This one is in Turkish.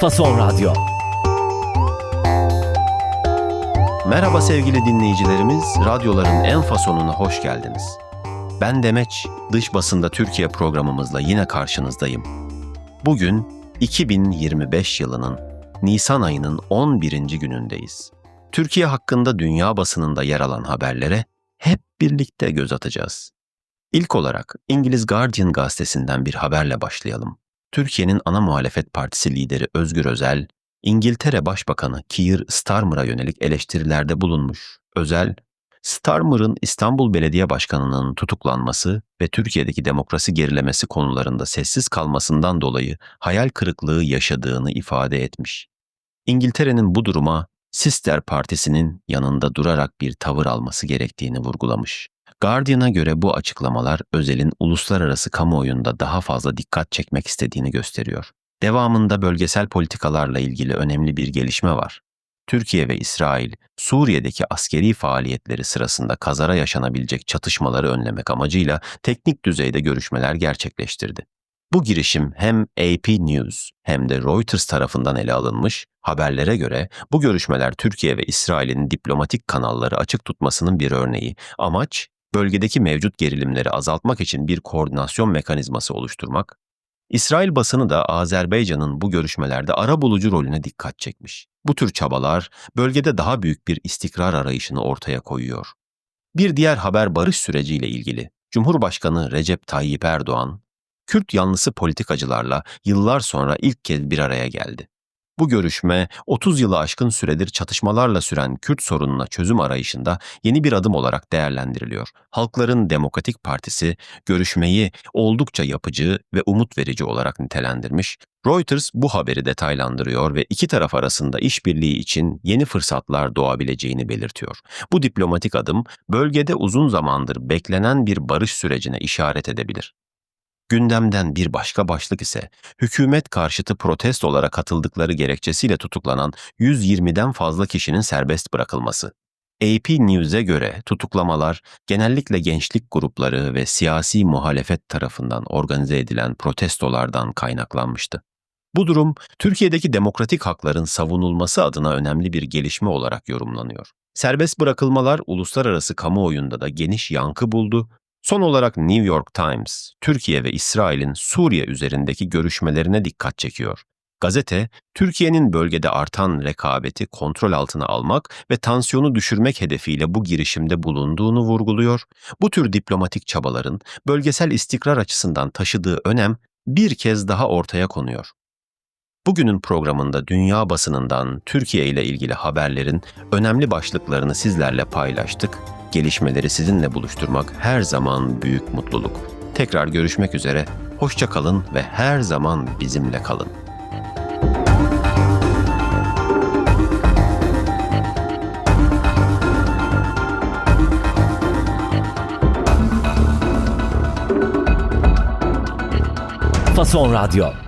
Fason Radyo. Merhaba sevgili dinleyicilerimiz, radyoların en fasonuna hoş geldiniz. Ben Demeç, dış basında Türkiye programımızla yine karşınızdayım. Bugün 2025 yılının Nisan ayının 11. günündeyiz. Türkiye hakkında dünya basınında yer alan haberlere hep birlikte göz atacağız. İlk olarak İngiliz Guardian gazetesinden bir haberle başlayalım. Türkiye'nin ana muhalefet partisi lideri Özgür Özel, İngiltere Başbakanı Keir Starmer'a yönelik eleştirilerde bulunmuş. Özel, Starmer'ın İstanbul Belediye Başkanı'nın tutuklanması ve Türkiye'deki demokrasi gerilemesi konularında sessiz kalmasından dolayı hayal kırıklığı yaşadığını ifade etmiş. İngiltere'nin bu duruma Sister Partisi'nin yanında durarak bir tavır alması gerektiğini vurgulamış. Guardian'a göre bu açıklamalar Özel'in uluslararası kamuoyunda daha fazla dikkat çekmek istediğini gösteriyor. Devamında bölgesel politikalarla ilgili önemli bir gelişme var. Türkiye ve İsrail, Suriye'deki askeri faaliyetleri sırasında kazara yaşanabilecek çatışmaları önlemek amacıyla teknik düzeyde görüşmeler gerçekleştirdi. Bu girişim hem AP News hem de Reuters tarafından ele alınmış, haberlere göre bu görüşmeler Türkiye ve İsrail'in diplomatik kanalları açık tutmasının bir örneği. Amaç, bölgedeki mevcut gerilimleri azaltmak için bir koordinasyon mekanizması oluşturmak, İsrail basını da Azerbaycan'ın bu görüşmelerde ara bulucu rolüne dikkat çekmiş. Bu tür çabalar bölgede daha büyük bir istikrar arayışını ortaya koyuyor. Bir diğer haber barış süreciyle ilgili. Cumhurbaşkanı Recep Tayyip Erdoğan, Kürt yanlısı politikacılarla yıllar sonra ilk kez bir araya geldi. Bu görüşme 30 yılı aşkın süredir çatışmalarla süren Kürt sorununa çözüm arayışında yeni bir adım olarak değerlendiriliyor. Halkların Demokratik Partisi görüşmeyi oldukça yapıcı ve umut verici olarak nitelendirmiş. Reuters bu haberi detaylandırıyor ve iki taraf arasında işbirliği için yeni fırsatlar doğabileceğini belirtiyor. Bu diplomatik adım bölgede uzun zamandır beklenen bir barış sürecine işaret edebilir. Gündemden bir başka başlık ise hükümet karşıtı protestolara katıldıkları gerekçesiyle tutuklanan 120'den fazla kişinin serbest bırakılması. AP News'e göre tutuklamalar genellikle gençlik grupları ve siyasi muhalefet tarafından organize edilen protestolardan kaynaklanmıştı. Bu durum Türkiye'deki demokratik hakların savunulması adına önemli bir gelişme olarak yorumlanıyor. Serbest bırakılmalar uluslararası kamuoyunda da geniş yankı buldu Son olarak New York Times, Türkiye ve İsrail'in Suriye üzerindeki görüşmelerine dikkat çekiyor. Gazete, Türkiye'nin bölgede artan rekabeti kontrol altına almak ve tansiyonu düşürmek hedefiyle bu girişimde bulunduğunu vurguluyor. Bu tür diplomatik çabaların bölgesel istikrar açısından taşıdığı önem bir kez daha ortaya konuyor. Bugünün programında dünya basınından Türkiye ile ilgili haberlerin önemli başlıklarını sizlerle paylaştık gelişmeleri sizinle buluşturmak her zaman büyük mutluluk. Tekrar görüşmek üzere, hoşça kalın ve her zaman bizimle kalın. Fason Radyo.